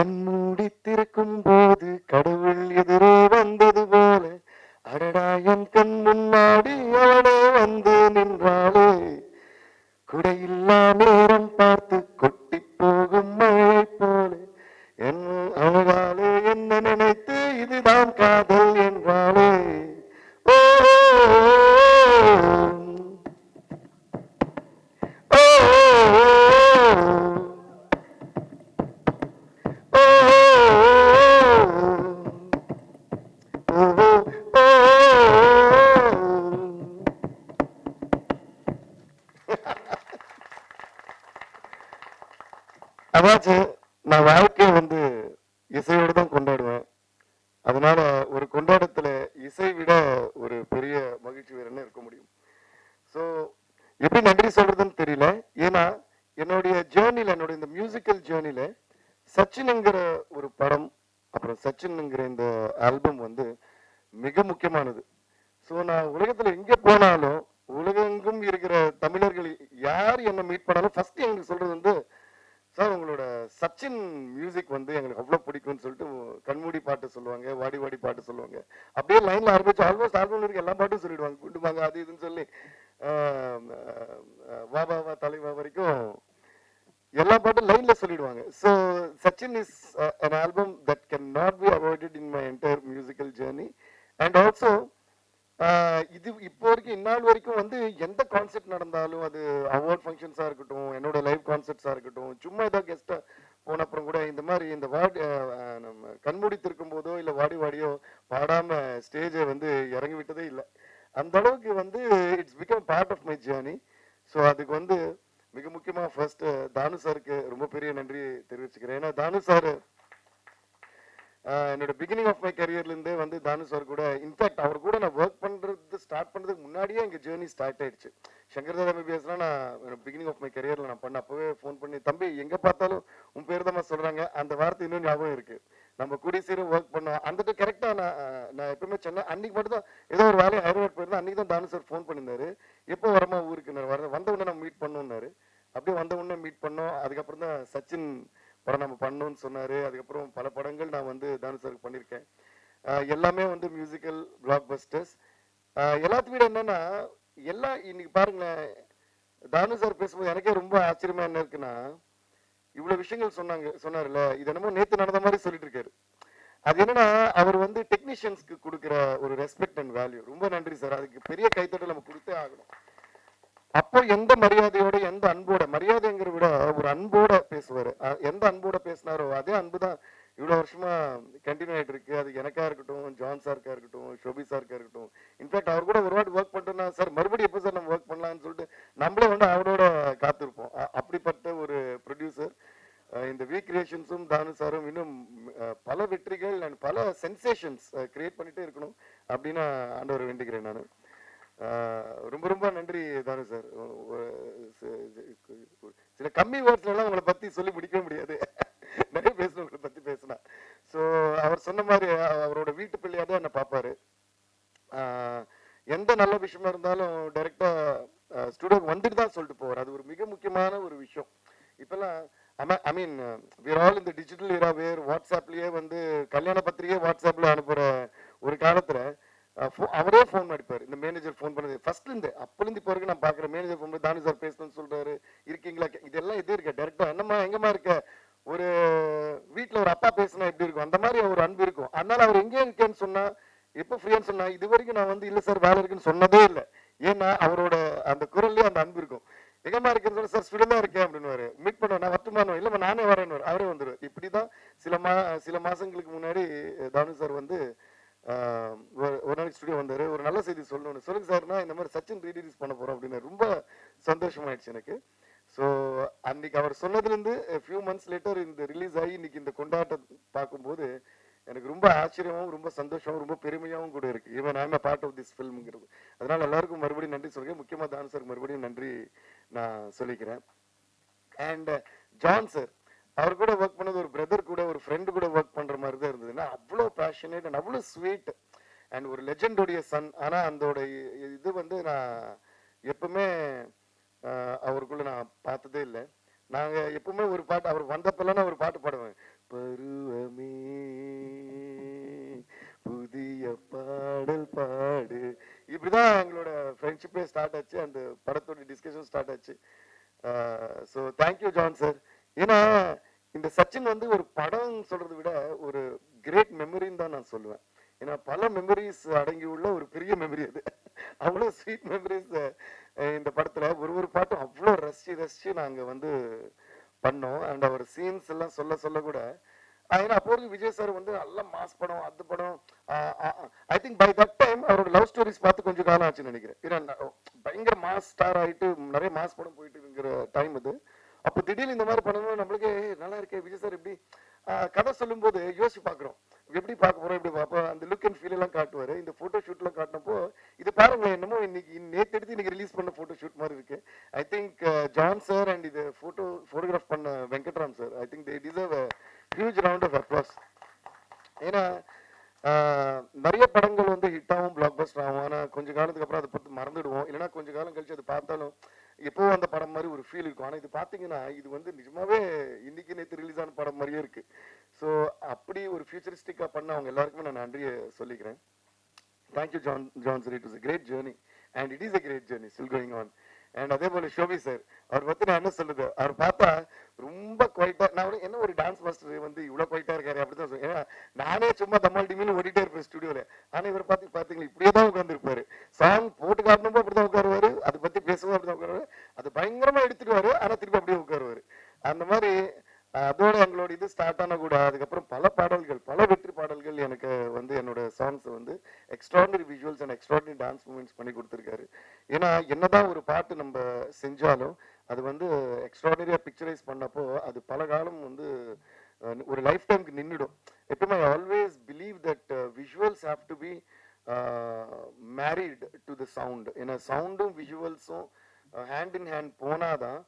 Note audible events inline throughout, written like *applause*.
கண்மூடித்திரு என்னாச்சு? நான் வாழ்க்கையை வந்து இசையோடு தான் கொண்டாடுவேன். அதனால ஒரு கொண்டாடத்துல இசை விட ஒரு பெரிய மகிழ்ச்சி வேற என்ன இருக்க முடியும்? ஸோ எப்படி நன்றி சொல்றதுன்னு தெரியல. ஏன்னா என்னுடைய ஜேர்னில என்னோட இந்த மியூசிக்கல் ஜேர்னியில் சச்சின்ங்கிற ஒரு படம் அப்புறம் சச்சின்ங்கிற இந்த ஆல்பம் வந்து மிக முக்கியமானது. ஸோ நான் உலகத்தில் எங்கே போனாலும் உலகெங்கும் இருக்கிற தமிழர்கள் யார் என்னை மீட் பண்ணாலும் ஃபர்ஸ்ட் எங்களுக்கு சொல்றது வந்து சார் உங்களோட சச்சின் மியூசிக் வந்து எங்களுக்கு அவ்வளோ பிடிக்கும்னு சொல்லிட்டு கண்மூடி பாட்டு சொல்லுவாங்க வாடி வாடி பாட்டு சொல்லுவாங்க. அப்படியே லைனில் ஆரம்பிச்சு ஆல்மோஸ்ட் ஆல்பம் இருக்கு எல்லா பாட்டும் சொல்லிடுவாங்க. குண்டுமாங்க அது இதுன்னு சொல்லி. வா வா வா தலைவா வரைக்கும் எல்லா பாட்டும் லைன்ல சொல்லிடுவாங்க. So Sachin is an album that can not be avoided in my entire musical journey and also இது இப்போ வரைக்கும் இந்நாள் வரைக்கும் வந்து எந்த கான்செர்ட் நடந்தாலும் அது அவார்ட் ஃபங்க்ஷன்ஸாக இருக்கட்டும் என்னோட லைவ் கான்செர்ட்ஸாக இருக்கட்டும் சும்மா ஏதோ கெஸ்ட்டாக போன அப்புறம் கூட இந்த மாதிரி இந்த வாடி நம்ம கண்மூடி திருக்கும் போதோ இல்லை வாடி வாடியோ பாடாமல் ஸ்டேஜை வந்து இறங்கி விட்டதே இல்லை. அந்த அளவுக்கு வந்து it's become part of my journey so அதுக்கு வந்து மிக முக்கியமாக ஃபர்ஸ்ட் தானு சாருக்கு ரொம்ப பெரிய நன்றி தெரிவிச்சுக்கிறேன். ஏன்னா தானு சார் என்னோட பிகினிங் ஆஃப் மை கரியர்லேருந்தே வந்து தானு சார் கூட இன்ஃபேக்ட் அவர் கூட நான் ஒர்க் பண்ணுறது ஸ்டார்ட் பண்ணுறதுக்கு முன்னாடியே எங்கள் ஜேர்னி ஸ்டார்ட் ஆயிடுச்சு. சங்கர் தாதா எம்பிபிஎஸ்லாம் நான் பிகினிங் ஆஃப் மை கரியரில் நான் பண்ண அப்போவே ஃபோன் பண்ணி தம்பி எங்கே பார்த்தாலும் உன் பேர் தான் சொல்கிறாங்க அந்த வார்த்தை இன்னும் ஞாபகம் இருக்குது நம்ம கூடிய சீரும் ஒர்க் பண்ணோம் அந்த கரெக்டாக நான் நான் எப்பவுமே சென்னை அன்னைக்கு மட்டும் தான் ஏதோ ஒரு வேலையை ஹைதராபாத் போயிருந்தேன் அன்னைக்கு தான் தானு சார் ஃபோன் பண்ணியிருந்தாரு. எப்போ வரமா ஊருக்கு? நான் வர வந்த உடனே நம்ம மீட் பண்ணோன்னாரு அப்படியே வந்த உடனே மீட் பண்ணோம். அதுக்கப்புறம் தான் சச்சின் படம் நம்ம பண்ணோம்னு சொன்னாரு. அதுக்கப்புறம் பல படங்கள் நான் வந்து தானு சாருக்கு பண்ணியிருக்கேன் எல்லாமே வந்து மியூசிக்கல் பிளாக் பஸ்டர்ஸ் எல்லாத்து விட என்னன்னா எல்லா இன்னைக்கு பாருங்களேன் தானு சார் பேசும்போது எனக்கே ரொம்ப ஆச்சரியமா என்ன இருக்குன்னா இவ்வளவு விஷயங்கள் சொன்னாங்க சொன்னார்ல இது என்னமோ நேத்து நடந்த மாதிரி சொல்லிட்டு இருக்காரு. அது என்னன்னா அவர் வந்து டெக்னீஷியன்ஸ்க்கு கொடுக்குற ஒரு ரெஸ்பெக்ட் அண்ட் வேல்யூ ரொம்ப நன்றி சார் அதுக்கு பெரிய கைத்தட்டல் நம்ம கொடுத்தே ஆகணும். அப்போ எந்த மரியாதையோட எந்த அன்போட மரியாதைங்கிற விட ஒரு அன்போட பேசுவாரு. எந்த அன்போட பேசினாரோ அதே அன்பு தான் இவ்வளவு வருஷமா கண்டினியூ ஆயிட்டு இருக்கு. அது எனக்கா இருக்கட்டும் ஜான் சாருக்கா இருக்கட்டும் ஷோபி சாருக்கா இருக்கட்டும். இன்ஃபேக்ட் அவர் கூட ஒரு வாட்டி ஒர்க் பண்ணிட்டோம்னா சார் மறுபடியும் எப்போ சார் நம்ம ஒர்க் பண்ணலாம்னு சொல்லிட்டு நம்மளே வந்து அவரோட காத்திருப்போம். அப்படிப்பட்ட ஒரு ப்ரொடியூசர் இந்த வீக் கிரியேஷன்ஸும் தானு சாரும் இன்னும் பல வெற்றிகள் அண்ட் பல சென்சேஷன்ஸ் கிரியேட் பண்ணிட்டே இருக்கணும் அப்படின்னு ஆண்டவர் வேண்டுகிறேன் நான். ரொம்ப ரொம்ப நன்றி தானு சார். சில கம்மி வேர்ட்ஸ்ல உங்களை பத்தி சொல்லி முடிக்கவே முடியாது. நிறைய பேசணும் உங்களை பத்தி பேசினா. ஸோ அவர் சொன்ன மாதிரி அவரோட வீட்டு பிள்ளையாக தான் என்னை பார்ப்பாரு. எந்த நல்ல விஷயமா இருந்தாலும் டைரக்டா ஸ்டூடியோக்கு வந்துட்டு தான் சொல்லிட்டு போவார். அது ஒரு மிக முக்கியமான ஒரு விஷயம். இப்பெல்லாம் ஐ மீன் விர் ஆல் இந்த டிஜிட்டல் இரா வேர் வாட்ஸ்அப்லயே வந்து கல்யாண பத்திரிகை வாட்ஸ்அப்ல அனுப்புற ஒரு காலத்துல அவரே ஃபோன் அடிப்பார். இந்த மேனேஜர் ஃபோன் பண்ணது. ஃபர்ஸ்ட்லேருந்து இருந்து இப்போ வரைக்கும் நான் பார்க்குறேன் மேனேஜர் ஃபோன் பண்ணி தானு சார் பேசணும்னு சொல்கிறாரு இருக்கீங்களா? இதெல்லாம் இதே இருக்க. டேரக்டா என்னம்மா எங்கம்மா இருக்க? ஒரு வீட்டில் ஒரு அப்பா பேசினா எப்படி இருக்கும்? அந்த மாதிரி ஒரு அன்பு இருக்கும். அதனால அவர் எங்கே இருக்கேன்னு சொன்னால் எப்போ ஃப்ரீயான்னு சொன்னால் இது வரைக்கும் நான் வந்து இல்லை சார் வேலை இருக்குன்னு சொன்னதே இல்லை. ஏன்னா அவரோட அந்த குரல்லே அந்த அன்பு இருக்கும். எங்கம்மா இருக்குன்னு சார் ஸ்டூடெண்டாக இருக்கேன். அப்படின்னு மீட் பண்ணுவேன் நான் வரட்டுமானோ இல்லைம்மா நானே வரேன்னு அவரே இப்படி தான் சில மா சில மாதங்களுக்கு முன்னாடி தானு சார் வந்து ஒரு நாளைக்கு ஸ்டுடியோ வந்தார். ஒரு நல்ல செய்தி சொல்லணும்னு. சொல்லுங்க சார்னா இந்த மாதிரி சச்சின் ரீரிலீஸ் பண்ண போகிறோம் அப்படின்னு ரொம்ப சந்தோஷமாயிடுச்சு எனக்கு. ஸோ அன்னைக்கு அவர் சொன்னதுலேருந்து ஃபியூ மந்த்ஸ் லேட்டர் இந்த ரிலீஸ் ஆகி இன்னைக்கு இந்த கொண்டாட்டம் பார்க்கும்போது எனக்கு ரொம்ப ஆச்சரியமாகவும் ரொம்ப சந்தோஷமாகவும் ரொம்ப பெருமையாகவும் கூட இருக்குது even I'm part of this ஃபில்ம்ங்கிறது அதனால் எல்லாருக்கும் மறுபடியும் நன்றி சொல்கிறேன். முக்கியமாக தான் சார் மறுபடியும் நன்றி நான் சொல்லிக்கிறேன். அண்ட் ஜான் சார் அவர் கூட ஒர்க் பண்ணது ஒரு பிரதர் கூட ஒரு ஃப்ரெண்டு கூட ஒர்க் பண்ணுற மாதிரி தான் இருந்ததுன்னா அவ்வளோ பேஷனேட் அண்ட் அவ்வளோ ஸ்வீட் அண்ட் ஒரு லெஜெண்டோடைய சன் ஆனால் அதோட இது வந்து நான் எப்பவுமே அவருக்குள்ள நான் பார்த்ததே இல்லை. நாங்கள் எப்பவுமே ஒரு பாட்டு அவர் வந்தப்பெல்லாம் நான் ஒரு பாட்டு பாடுவேன் பருவமே புதிய பாடல் பாடு. இப்படிதான் எங்களோட ஃப்ரெண்ட்ஷிப்பே ஸ்டார்ட் ஆச்சு. அந்த படத்தோட டிஸ்கஷன் ஸ்டார்ட் ஆச்சு. So thank you John sir ஏன்னா இந்த சச்சின் வந்து ஒரு படம் சொல்றதை விட ஒரு கிரேட் மெமரின்னு தான் நான் சொல்லுவேன். ஏன்னா பல மெமரிஸ் அடங்கி உள்ள ஒரு பெரிய மெமரி அது. அவ்வளோ ஸ்வீட் மெமரிஸ் இந்த படத்துல. ஒரு ஒரு பாட்டும் அவ்வளோ ரசிச்சு ரசிச்சு நாங்க வந்து பண்ணோம். அண்ட் அவர் சீன்ஸ் எல்லாம் சொல்ல சொல்ல கூட ஏன்னா அப்போ வரைக்கும் விஜய் சார் வந்து நல்ல மாஸ் படம் அது படம் I think by that time அவரோட லவ் ஸ்டோரிஸ் பார்த்து கொஞ்சம் காலம் ஆச்சுன்னு நினைக்கிறேன். ஏன்னா பயங்கர மாஸ் ஸ்டார் ஆயிட்டு நிறைய மாஸ் படம் போயிட்டு இருக்கிற டைம் இது அப்போ திடீர்னு இந்த மாதிரி பண்ணணும் நம்மளுக்கு நல்லா இருக்கே விஜய் சார் எப்படி கதை சொல்லும்போது யோசிச்சு பார்க்குறோம். எப்படி பார்க்க போறோம் எப்படி பார்ப்போம்? அந்த லுக் அண்ட் ஃபீல் எல்லாம் காட்டுவாரு. இந்த போட்டோ ஷூட்லாம் காட்டினப்போ இது பாருங்களேன் என்னமோ இன்னைக்கு நேற்று எடுத்து இன்னைக்கு ரிலீஸ் பண்ண போட்டோ ஷூட் மாதிரி இருக்கு. I think John sir and இது போட்டோ ஃபோட்டோகிராஃப் பண்ண Venkatram sir I think they deserve huge round of applause ஏன்னா நிறைய படங்கள் வந்து ஹிட் ஆகும் பிளாக் பஸ்டர் ஆகும் ஆனால் கொஞ்ச காலத்துக்கு அப்புறம் அதை பத்தி மறந்துடுவோம். இல்லைன்னா கொஞ்ச காலம் கழிச்சு அதை பார்த்தாலும் எப்போ அந்த படம் மாதிரி ஒரு ஃபீல் இருக்கும். ஆனா இது பாத்தீங்கன்னா இது வந்து நிஜமாவே இன்னைக்கு நேத்து ரிலீஸ் ஆன படம் மாதிரியே இருக்கு. ஸோ அப்படி ஒரு ஃபியூச்சரிஸ்டிக்காக பண்ண அவங்க எல்லாருக்குமே நான் நன்றியை சொல்லிக்கிறேன். Thank you John John sir it is a great journey and it is a great journey still going on and அதே போல ஷோபி சார் அவர் பத்தி நான் என்ன சொல்லுது அவர் பார்த்தா ரொம்ப குவைட்டா நான் என்ன ஒரு டான்ஸ் மாஸ்டர் வந்து இவ்வளவு குவைட்டா இருக்காரு அப்படிதான் சொல்லுவேன் ஏன்னா நானே சும்மா தம்மால் டிமின்னு ஓடிட்டே இருப்பேன் ஸ்டுடியோல ஆனா இவர் பார்த்து பாத்தீங்களா இப்படியே தான் உட்காந்துருப்பாரு சாங் போட்டு காட்டணுமோ அப்படிதான் உட்காருவாரு. அதை பத்தி பேசவும் அப்படிதான் உட்காருவாரு. அது பயங்கரமா எடுத்துடுவாரு. ஆனா திருப்பி அப்படியே உட்காருவாரு. அந்த மாதிரி அதோட எங்களோட இது ஸ்டார்ட் ஆன கூட அதுக்கப்புறம் பல பாடல்கள் பல வெற்றி பாடல்கள் எனக்கு வந்து என்னோட சாங்ஸ் வந்து extraordinary visuals and extraordinary dance moments பண்ணி கொடுத்துருக்காரு. ஏன்னா என்னதான் ஒரு பாட்டு நம்ம செஞ்சாலும் அது வந்து எக்ஸ்ட்ராடனரியாக பிக்சரைஸ் பண்ணப்போ அது பல காலம் வந்து ஒரு லைஃப் டைம்க்கு நின்றுடும் எப்பவுமே I always believe that visuals have to be married to the sound ஏன்னா சவுண்டும் விஷுவல்ஸும் ஹேண்ட் இன் ஹேண்ட் போனாதான்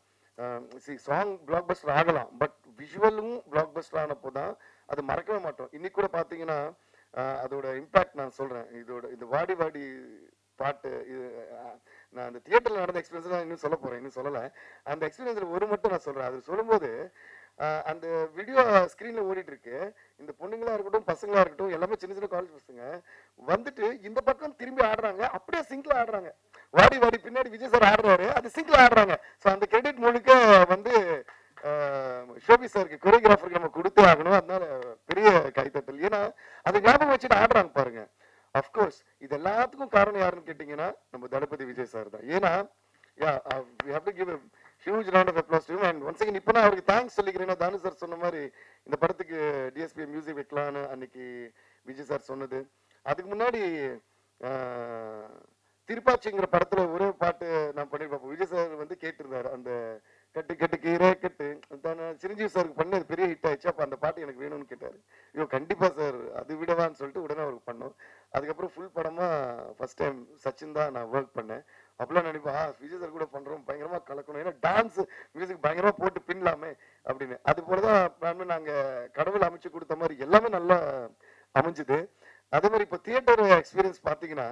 சி சாங் பிளாக் பஸ்டர் ஆகலாம். பட் விஷுவலும் பிளாக் பஸ்டர் ஆனப்போ தான் அது மறக்கவே மாட்டோம். இன்னைக்கு கூட பார்த்தீங்கன்னா அதோட இம்பாக்ட் நான் சொல்கிறேன் இதோட இந்த வாடி வாடி பாட்டு இது நான் அந்த தியேட்டரில் நடந்த எக்ஸ்பீரியன்ஸ் நான் இன்னும் சொல்ல போகிறேன் இன்னும் சொல்லலை. அந்த எக்ஸ்பீரியன்ஸில் ஒரு மட்டும் நான் சொல்கிறேன் அது சொல்லும்போது அந்த வீடியோ ஸ்க்ரீனில் ஓடிட்டு இருக்கு. இந்த பொண்ணுங்களா இருக்கட்டும் பசங்களா இருக்கட்டும் எல்லாமே சின்ன சின்ன காலேஜ் பசங்க வந்துட்டு இந்த பக்கம் திரும்பி ஆடுறாங்க. அப்படியே சிங்கிள் ஆடுறாங்க. வாடி வாடி பின்னாடி விஜய் சார் ஆடுறாரு அது சிங்கிள் ஆடுறாங்க. ஸோ அந்த கிரெடிட் முழுக்க வந்து ஷோபி சாருக்கு கொரியோகிராஃபருக்கு நம்ம கொடுத்தே ஆகணும். அதனால பெரிய கைத்தட்டல். ஏன்னா அது ஞாபகம் வச்சுட்டு ஆடுறாங்க பாருங்க. அஃப்கோர்ஸ் இது எல்லாத்துக்கும் காரணம் யாருன்னு கேட்டீங்கன்னா நம்ம தளபதி விஜய் சார் தான். ஏன்னா yeah we do give huge round of applause to and once again இப்போ நான் அவருக்கு தேங்க்ஸ் சொல்லிக்கிறேன்னா தானு சார் சொன்ன மாதிரி இந்த படத்துக்கு டிஎஸ்பி மியூசிக் வைக்கலான்னு அன்னைக்கு விஜய் சார் சொன்னது. அதுக்கு முன்னாடி ஆஹ், திருப்பாச்சிங்கிற படத்துல ஒரே பாட்டு நான் பண்ணிருப்பேன். விஜய் சார் வந்து கேட்டிருந்தாரு அந்த கட்டு கட்டு கீரே கட்டு. தானே சிரஞ்சீவி சாருக்கு பண்ணி அது பெரிய ஹிட் ஆயிடுச்சு. அப்போ அந்த பாட்டு எனக்கு வேணும்னு கேட்டார். ஐயோ கண்டிப்பாக சார் அது விடவான்னு சொல்லிட்டு உடனே அவருக்கு பண்ணோம். அதுக்கப்புறம் ஃபுல் படமாக ஃபஸ்ட் டைம் சச்சின் தான் நான் ஒர்க் பண்ணேன். அப்பெல்லாம் நினைப்பா விஜய் சார் கூட பண்ணுறோம் பயங்கரமாக கலக்கணும். ஏன்னா டான்ஸ் மியூசிக் பயங்கரமாக போட்டு பின்னலாமே அப்படின்னு. அது போலதான் தான் நாங்கள் கடவுள் அமைச்சு கொடுத்த மாதிரி எல்லாமே நல்லா அமைஞ்சுது. அதே மாதிரி இப்போ தியேட்டர் எக்ஸ்பீரியன்ஸ் பார்த்தீங்கன்னா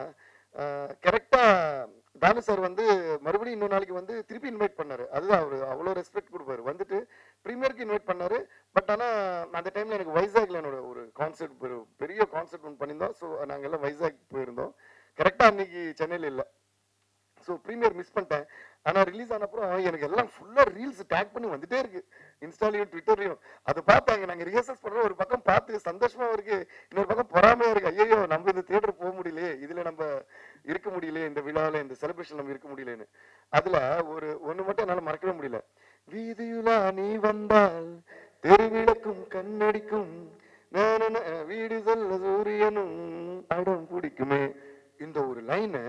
கரெக்டாக தானு சார் வந்து மறுபடியும் இன்னொரு நாளைக்கு வந்து திருப்பி இன்வைட் பண்ணாரு. அதுதான் அவர் அவ்வளோ ரெஸ்பெக்ட் கொடுப்பாரு. வந்துட்டு ப்ரீமியருக்கு இன்வைட் பண்ணாரு. பட் ஆனால் அந்த டைம்ல எனக்கு வைசாக்ல என்னோட ஒரு கான்செர்ட் ஒரு பெரிய கான்செர்ட் ஒன்று பண்ணியிருந்தோம். ஸோ நாங்கள் எல்லாம் வைசாக் போயிருந்தோம். கரெக்டாக அன்னைக்கு சென்னையில் இல்லை. ஸோ ப்ரீமியர் மிஸ் பண்ணிட்டேன். ஆனால் ரிலீஸ் ஆன அப்புறம் எனக்கு எல்லாம் ஃபுல்லாக ரீல்ஸ் டேக் பண்ணி வந்துட்டே இருக்கு. இன்ஸ்டாலையும் ட்விட்டர்லையும் அதை பார்த்தாங்க. நாங்கள் ரிஹர்சல்ஸ் பண்ணுறோம் ஒரு பக்கம் பார்த்து சந்தோஷமாக இருக்கு. இன்னொரு பக்கம் பொறாமையாக இருக்கு. ஐயோ நம்ம இந்த தியேட்டர் போக முடியலையே. இதில் நம்ம இருக்க முடியலையே. இந்த விழால இந்த செலிப்ரேஷன் நம்ம இருக்க முடியலன்னு அதில் ஒரு ஒன்று மட்டும் என்னால் மறக்கவே முடியல. வீதியுலா நீ வந்தால் தெருவிளக்கும் கண்ணடிக்கும். வீடு சொல்ல சூரியனும் அடம் பிடிக்குமே. இந்த ஒரு லைனு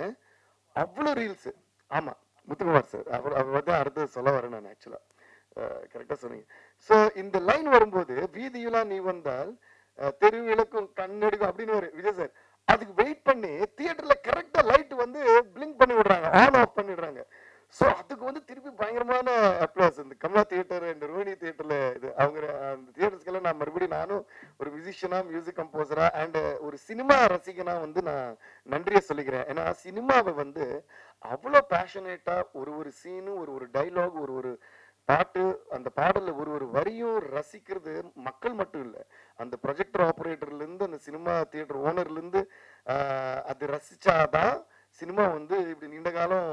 அவ்வளோ ரீல்ஸ் ஆமாம் முத்துக்குமார் சார் அவர் அவர் வந்து அடுத்து சொல்ல வரேன் நான் ஆக்சுவலா கரெக்டா சொன்னீங்க. ஸோ இந்த லைன் வரும்போது வீதியெல்லாம் நீ வந்தால் தெருவிளக்கும் கண்ணடிக்கும் அப்படின்னு ஒரு விஜய் சார் அதுக்கு வெயிட் பண்ணி தியேட்டர்ல கரெக்டா லைட் வந்து பிளிங்க் பண்ணி விடுறாங்க ஆன் ஆஃப் பண்ணிடுறாங்க ஸோ அதுக்கு வந்து திருப்பி பயங்கரமான அப்ளாஸ் இந்த கமலா தியேட்டர் இந்த ரோஹிணி தியேட்டர்ல இது அவங்க அந்த தியேட்டர்ஸ்க்கெல்லாம் நான் மறுபடியும் நானும் ஒரு மியூசிஷியனா மியூசிக் கம்போசரா அண்ட் ஒரு சினிமா ரசிகனா வந்து நான் நன்றியை சொல்லிக்கிறேன். ஏன்னா சினிமாவை வந்து அவ்வளோ பேஷனேட்டா ஒரு ஒரு சீனு ஒரு ஒரு டைலாக் ஒரு ஒரு பாட்டு அந்த பாடல்ல ஒரு ஒரு வரியும் ரசிக்கிறது மக்கள் மட்டும் இல்லை. அந்த ப்ரொஜெக்டர் ஆப்ரேட்டர்ல இருந்து அந்த சினிமா தியேட்டர் ஓனர்ல இருந்து அது ரசிச்சாதான் சினிமா வந்து இப்படி நீண்ட காலம்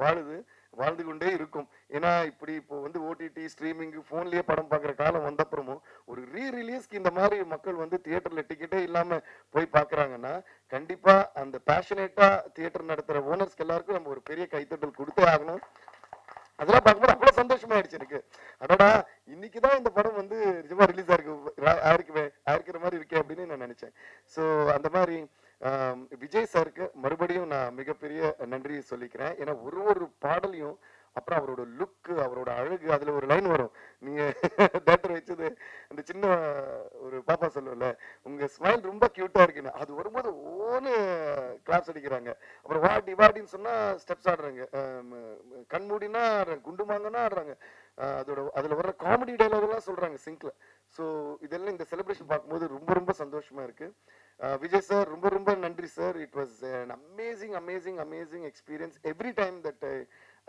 வாழுது. வாழ்ந்து கொண்டே இருக்கும். ஏன்னா இப்படி இப்போ வந்து ஓடிடி ஸ்ட்ரீமிங் ஃபோன்லேயே படம் பார்க்குற காலம் வந்தப்புறமும் ஒரு ரீ ரிலீஸ்க்கு இந்த மாதிரி மக்கள் வந்து தியேட்டரில் டிக்கெட்டே இல்லாமல் போய் பார்க்குறாங்கன்னா கண்டிப்பாக அந்த பேஷனேட்டாக தியேட்டர் நடத்துகிற ஓனர்ஸ்க்கு எல்லாருக்கும் நம்ம ஒரு பெரிய கைத்தட்டல் கொடுத்தே ஆகணும். அதெல்லாம் பார்க்கும்போது அவ்வளோ சந்தோஷமாயிடுச்சு எனக்கு. அடடா இன்னைக்கு தான் இந்த படம் வந்து நிஜமாக ரிலீஸ் ஆயிருக்கு. ஆயிருக்குவே ஆயிருக்கிற மாதிரி இருக்கே அப்படின்னு நான் நினச்சேன். ஸோ அந்த மாதிரி விஜய் சாருக்கு மறுபடியும் நான் மிகப்பெரிய நன்றி சொல்லிக்கிறேன். ஏன்னா ஒரு ஒரு பாடலையும் அப்புறம் அவரோட லுக்கு அவரோட அழகு அதுல ஒரு லைன் வரும். நீங்க தேட்டர் வச்சது அந்த சின்ன ஒரு பாப்பா சொல்லுவல உங்க ஸ்மைல் ரொம்ப கியூட்டா இருக்குன்னு. அது வரும்போது ஓன்னு கிளாப்ஸ் அடிக்கிறாங்க. அப்புறம் வாடி வாடின்னு சொன்னா ஸ்டெப்ஸ் ஆடுறாங்க. கண்மூடினா ஆடுறாங்க குண்டு மாங்கன்னா ஆடுறாங்க. அதோட அதுல வர்ற காமெடி டைலாக் எல்லாம் சொல்றாங்க சிங்க்ல ஸோ இதெல்லாம் இந்த செலிப்ரேஷன் பார்க்கும்போது ரொம்ப ரொம்ப சந்தோஷமா இருக்கு. விஜய் சார் ரொம்ப ரொம்ப நன்றி sir it was an amazing amazing amazing experience every time that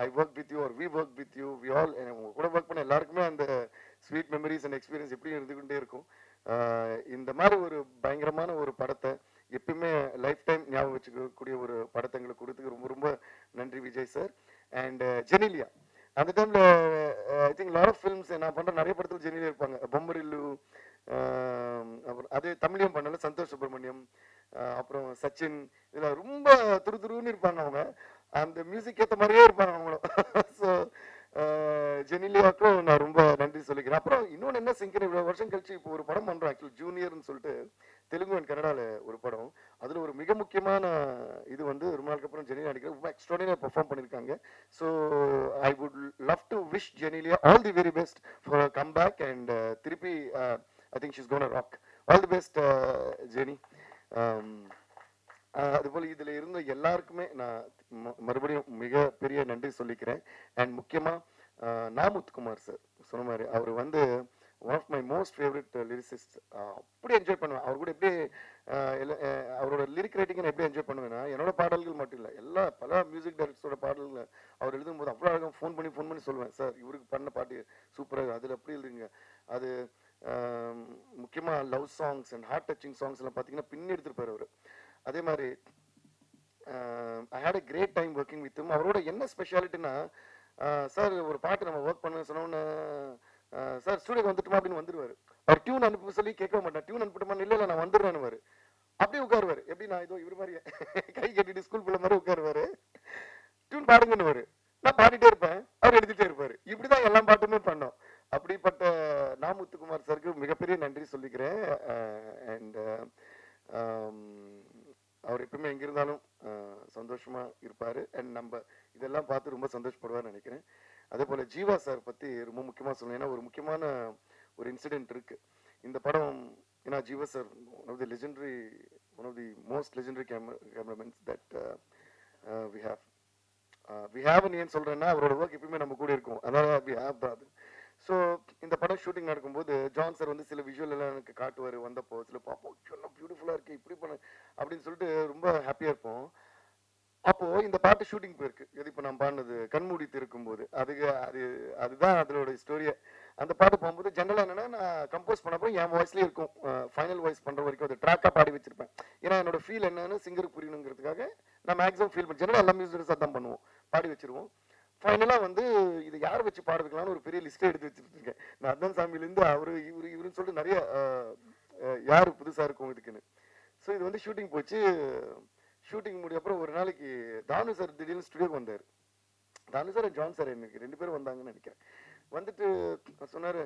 I work with you or we work with you we all உங்க கூட ஒர்க் பண்ண எல்லாருக்குமே அந்த ஸ்வீட் மெமரிஸ் அண்ட் எக்ஸ்பீரியன்ஸ் எப்படி இருந்துகிட்டே இருக்கும். இந்த மாதிரி ஒரு பயங்கரமான ஒரு படத்தை எப்பயுமே லைஃப் டைம் ஞாபகம் வச்சுக்கக்கூடிய ஒரு படத்தை எங்களுக்கு கொடுத்துக்கு ரொம்ப ரொம்ப நன்றி விஜய் சார் அண்ட் ஜெனிலியா. அந்த டைம்ல I think lot of films நான் பண்ற நிறைய படத்துல ஜெனிலியா இருப்பாங்க. பொம்மரில்லு அப்புறம் அதே தமிழையும் பண்ணல சந்தோஷ் சுப்பிரமணியம் அப்புறம் சச்சின் இதெல்லாம் ரொம்ப துரு துருன்னு இருப்பாங்க அவங்க. அந்த மியூசிக் ஏத்த மாதிரியே இருப்பாங்க அவங்களும். *laughs* ஸோ ஜெனிலியாவுக்கும் நான் ரொம்ப நன்றி சொல்லிக்கிறேன். அப்புறம் இன்னொன்று என்ன சிங்கர் இவ்வளோ வருஷம் கழிச்சு இப்போ ஒரு படம் பண்ணுறோம் ஆக்சுவல் ஜூனியர்னு சொல்லிட்டு. தெலுங்கு அண்ட் கன்னடாவில் ஒரு படம். அதில் ஒரு மிக முக்கியமான இது வந்து ரொம்ப நாளுக்கு அப்புறம் ஜெனிலியா நடிக்கிற ரொம்ப எக்ஸ்ட்ராடினரி பெர்ஃபார்ம் பண்ணியிருக்காங்க so I would love to wish Genelia all the very best for come back and திருப்பி I think she's gonna rock all the best Genie. Um, uh, அதுபோல் இதில் இருந்த எல்லாருக்குமே நான் ம- மறுபடியும் மிக பெரிய நன்றி சொல்லிக்கிறேன். அண்ட் முக்கியமாக ஆஹ் uh, நா முத்துக்குமார் சார் சொன்ன மாதிரி அவர் வந்து one of my most favourite lyricist அப்படி என்ஜாய் பண்ணுவேன். அவர் கூட எப்படி அவரோட லிரிக் ரைட்டிங்கை எப்படி என்ஜாய் பண்ணுவேன்னா என்னோட பாடல்கள் மட்டும் இல்லை எல்லா பல மியூசிக் டைரக்டர்ஸோட பாடல்கள் அவர் எழுதும்போது அவ்வளோ அழகாக ஃபோன் பண்ணி ஃபோன் பண்ணி சொல்லுவேன். சார் இவருக்கு பண்ண பாட்டு சூப்பராக அதில் அப்படி எழுதுங்க அது முக்கியமாக love songs and heart touching songs எல்லாம் பார்த்தீங்கன்னா பின்னி எடுத்துருப்பார் அவர். அதே மாதிரி I had a great time working with அவரோட என்ன ஸ்பெஷாலிட்டினா சார் ஒரு பாட்டு நம்ம ஒர்க் பண்ண சொன்னோன்னு சார் ஸ்டூடியோக்கு வந்துட்டுமா அப்படின்னு வந்துருவாரு. அவர் டியூன் அனுப்ப சொல்லி கேட்க மாட்டேன் டியூன் அனுப்பிட்டுமா இல்லை இல்லை நான் வந்துடுறேன்னு அப்படியே உட்காருவாரு. எப்படி நான் இதோ இவர் மாதிரி கை கட்டிட்டு ஸ்கூல் பிள்ளை மாதிரி உட்காருவாரு. டியூன் பாடுங்கன்னு நான் பாடிட்டே இருப்பேன். அவர் எடுத்துகிட்டே இருப்பாரு. இப்படிதான் எல்லா பாட்டுமே பண்ணோம். அப்படிப்பட்ட நாமுத்துக்குமார் சாருக்கு மிகப்பெரிய நன்றி சொல்லிக்கிறேன். அண்ட் அவர் எப்பவுமே எங்க இருந்தாலும் சந்தோஷமா இருப்பாரு. அண்ட் நம்ம இதெல்லாம் பார்த்து ரொம்ப சந்தோஷப்படுவார்னு நினைக்கிறேன். அதே போல் ஜீவா சார் பற்றி ரொம்ப முக்கியமாக சொல்லணும். ஏன்னா ஒரு முக்கியமான ஒரு இன்சிடென்ட் இருக்கு. இந்த படம் ஏன்னா Jeeva sir one of the legendary one of the most legendary cameramen that we have we have ஏன் சொல்றேன்னா அவரோட ஒர்க் எப்பயுமே நம்ம கூட இருக்கும். அதனால வி ஹாவ் தான் அது ஸோ இந்த படம் ஷூட்டிங் நடக்கும்போது ஜான் சார் வந்து சில விஷுவல் எல்லாம் எனக்கு காட்டுவார். வந்தப்போ சில பார்ப்போம் பியூட்டிஃபுல்லாக இருக்கு இப்படி பண்ண அப்படின்னு சொல்லிட்டு ரொம்ப ஹாப்பியாக இருப்போம். அப்போ இந்த பாட்டு ஷூட்டிங் போயிருக்கு. எது இப்போ நான் பாடினது? கண்மூடி இருக்கும்போது. அதுக்கு அது அதுதான் அதோட ஸ்டோரியை அந்த பாட்டு போகும்போது ஜென்ரலாக என்னன்னா நான் கம்போஸ் பண்ணப்போ என் வாய்ஸ்லேயே இருக்கும். ஃபைனல் வாய்ஸ் பண்ணுற வரைக்கும் அது ட்ராக்காக பாடி வச்சிருப்பேன். ஏன்னா என்னோட ஃபீல் என்னன்னு சிங்கருக்கு புரியணுங்கிறதுக்காக நான் மேக்ஸிமம் ஃபீல் பண்ண ஜென்ரலாக எல்லா மியூசிக்ஸ் தான் பண்ணுவோம். பாடி வச்சிருவோம். ஃபைனலாக வந்து இது யார் வச்சு பாடுறதுக்கலாம்னு ஒரு பெரிய லிஸ்ட்டே எடுத்து வச்சுருக்கேன். நான் அதான் சாமியிலேருந்து அவரு இவரு இவருன்னு சொல்லிட்டு நிறைய யார் புதுசாக இருக்கும் இதுக்குன்னு. ஸோ இது வந்து ஷூட்டிங் போச்சு. ஷூட்டிங் முடிய அப்புறம் ஒரு நாளைக்கு தானு சார் திடீர்னு ஸ்டுடியோக்கு வந்தார். தானு சார் ஜான் சார் எனக்கு ரெண்டு பேரும் வந்தாங்கன்னு நினைக்கிறேன். வந்துட்டு சொன்னார்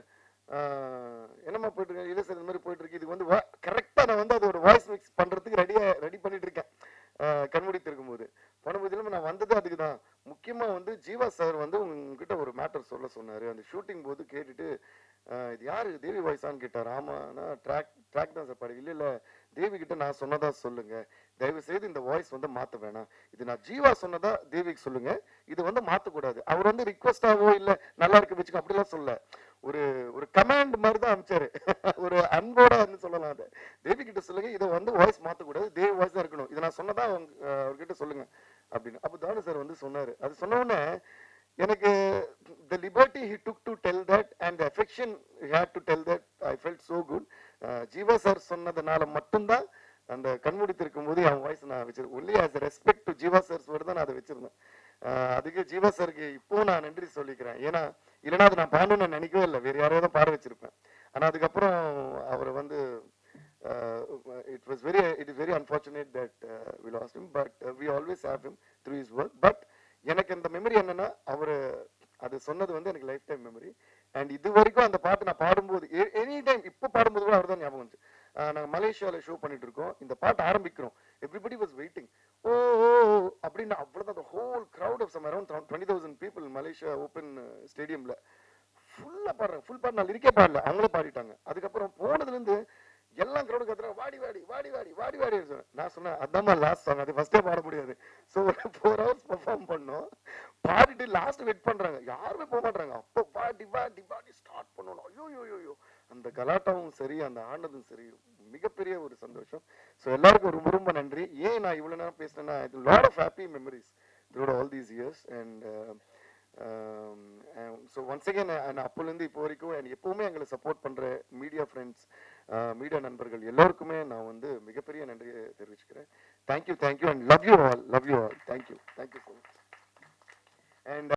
என்னம்மா போயிட்டு இல்லை சார் இந்த மாதிரி போயிட்டு இருக்கு. இது வந்து கரெக்டாக நான் வந்து அதோட வாய்ஸ் மிக்ஸ் பண்ணுறதுக்கு ரெடியாக ரெடி பண்ணிட்டு இருக்கேன். ஆஹ், கண்மூடி இருக்கும்போது. பண்ணும்போது இல்லாமல் நான் வந்தது அதுக்கு தான் முக்கியமாக வந்து ஜீவா சார் வந்து உங்ககிட்ட ஒரு மேட்டர் சொல்ல சொன்னார். அந்த ஷூட்டிங் போது கேட்டுட்டு இது யார்? தேவி வாய்ஸான்னு கேட்டார் ஆமாண்ணா ட்ராக் ட்ராக் தான் சார் பாடி இல்லை இல்லை தேவி கிட்ட நான் சொன்னதா சொல்லுங்க. தயவு செய்து இந்த வாய்ஸ் வந்து மாத்த வேணாம். இது நான் ஜீவா சொன்னதா தேவிக்கு சொல்லுங்க. இது வந்து மாத்தக்கூடாது. அவர் வந்து ரிக்வஸ்டாவோ இல்ல நல்லா இருக்கு வச்சுக்கோ அப்படிலாம் சொல்ல. ஒரு ஒரு கமாண்ட் மாதிரி தான் அனுப்பிச்சாரு. *laughs* ஒரு அன்போட வந்து சொல்லலாம் அதை. தேவி கிட்ட சொல்லுங்க இதை வந்து வாய்ஸ் மாத்தக்கூடாது. தேவி வாய்ஸ் தான் இருக்கணும். இதை நான் சொன்னதா அவங்க அவர்கிட்ட சொல்லுங்க அப்படின்னு. அப்போ தானு சார் வந்து சொன்னாரு. அது சொன்ன எனக்கு the liberty he took to tell that and affection had to tell that Jeeva sir சொன்னதுனால மட்டும்தான் அந்த கண்மூடித்திருக்கும் போது என் வாய்ஸ் நான் வச்சிருக்கேன் only as respect to Jeeva sir's தான் நான் அதை வச்சிருந்தேன். அதுக்கு ஜீவா சாருக்கு இப்போ நான் நன்றி சொல்லிக்கிறேன். ஏன்னா இல்லைன்னா அது நான் பாடணும்னு நான் நினைக்கவே இல்லை. வேற யாரையோ தான் பாட வச்சிருப்பேன். ஆனா அதுக்கப்புறம் அவர் வந்து it was very it is very unfortunate that we lost him but we always have him through his work but எனக்கு இந்த மெமரி என்னன்னா அவர் அது சொன்னது வந்து எனக்கு லைஃப் டைம் மெமரி அண்ட் இது வரைக்கும் அந்த பாட்டு நான் பாடும்போது எனி டைம் இப்போ பாடும்போது கூட அவர் தான் ஞாபகம் வந்துச்சு. நாங்கள் மலேசியாவில் ஷோ பண்ணிட்டு இருக்கோம். இந்த பாட்டு ஆரம்பிக்கிறோம். Everybody was waiting oh oh, oh, அப்படின்னு அந்த whole crowd of some around twenty thousand people Malaysia open ஸ்டேடியமில் ஃபுல்லாக பாடுறாங்க. ஃபுல் பாட்டு நான் இருக்கே பாடல. அவங்களே பாடிட்டாங்க. அதுக்கப்புறம் போனதுலேருந்து எல்லாம் கிரௌடு கத்துறாங்க. வாடி வாடி வாடி வாடி வாடி வாடி சொன்னேன் நான் சொன்னேன் அதான் லாஸ்ட் சாங் அது ஃபர்ஸ்டே பாட முடியாது. ஸோ ஒரு ஃபோர் ஹவர்ஸ் பெர்ஃபார்ம் பண்ணோம். பாடிட்டு லாஸ்ட் வெயிட் பண்றாங்க. யாருமே போக மாட்டாங்க அப்போ பாடி பாடி பாடி ஸ்டார்ட் பண்ணணும் ஐயோ ஐயோ ஐயோ அந்த கலாட்டாவும் சரி அந்த ஆனதும் சரி மிகப்பெரிய ஒரு சந்தோஷம். ஸோ எல்லாருக்கும் ரொம்ப ரொம்ப நன்றி. ஏன் நான் இவ்வளவு நேரம் பேசினேன்னா இது lot of happy memories throughout all these years and so once again அப்போலேருந்து இப்போ வரைக்கும் and எப்பவுமே எங்களை சப்போர்ட் பண்ற மீடியா ஃப்ரெண்ட்ஸ் மீடியா நண்பர்கள் எல்லோருக்குமே நான் வந்து மிகப்பெரிய நன்றியை தெரிவிச்சுக்கிறேன். Thank you thank you and love you all love you all thank you thank you so much and